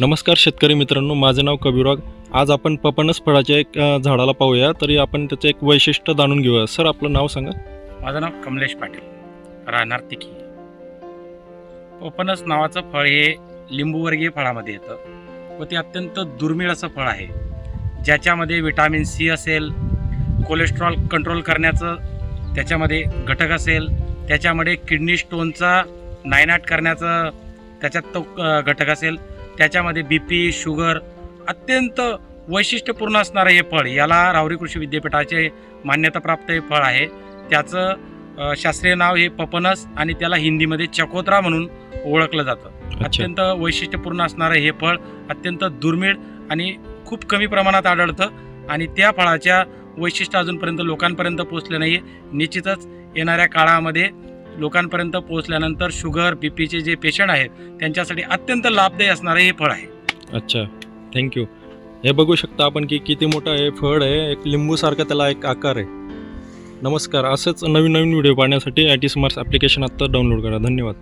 नमस्कार शेतकरी मित्रांनो माझं नाव कबीरवाग आज आपण पपनस फळाच्या एक झाडाला पाहूया. तरी आपण त्याचं एक वैशिष्ट्य जाणून घेऊया. सर आपलं नाव सांगा. माझं नाव कमलेश पाटील. राहणार तिकी पपनस नावाचं फळ हे लिंबूवर्गीय फळामध्ये येतं व ते अत्यंत दुर्मिळ असं फळ आहे. ज्याच्यामध्ये विटॅमिन सी असेल कोलेस्ट्रॉल कंट्रोल करण्याचं त्याच्यामध्ये घटक असेल त्याच्यामध्ये किडनी स्टोनचा नायनाट करण्याचं त्याच्यात तो घटक असेल त्याच्यामध्ये बी पी शुगर अत्यंत वैशिष्ट्यपूर्ण असणारं हे फळ. याला राहुरी कृषी विद्यापीठाचे मान्यताप्राप्त हे फळ आहे. त्याचं शास्त्रीय नाव हे पपनस आणि त्याला हिंदीमध्ये चकोत्रा म्हणून ओळखलं जातं. अत्यंत वैशिष्ट्यपूर्ण असणारं हे फळ अत्यंत दुर्मिळ आणि खूप कमी प्रमाणात आढळतं आणि त्या फळाच्या वैशिष्ट्य अजूनपर्यंत लोकांपर्यंत पोहोचले नाही निश्चितच येणाऱ्या काळामध्ये लोकांपर्यंत पोहोचल्यानंतर शुगर बी पीचे जे पेशंट आहेत त्यांच्यासाठी अत्यंत लाभदायी असणारं हे फळ आहे. अच्छा थँक्यू हे बघू शकता आपण की किती मोठं हे फळ आहे एक लिंबूसारखा त्याला एक आकार आहे. नमस्कार असंच नवीन नवीन व्हिडिओ पाहण्यासाठी आय टी स्मार्ट ॲप्लिकेशन आत्ता डाउनलोड करा. धन्यवाद.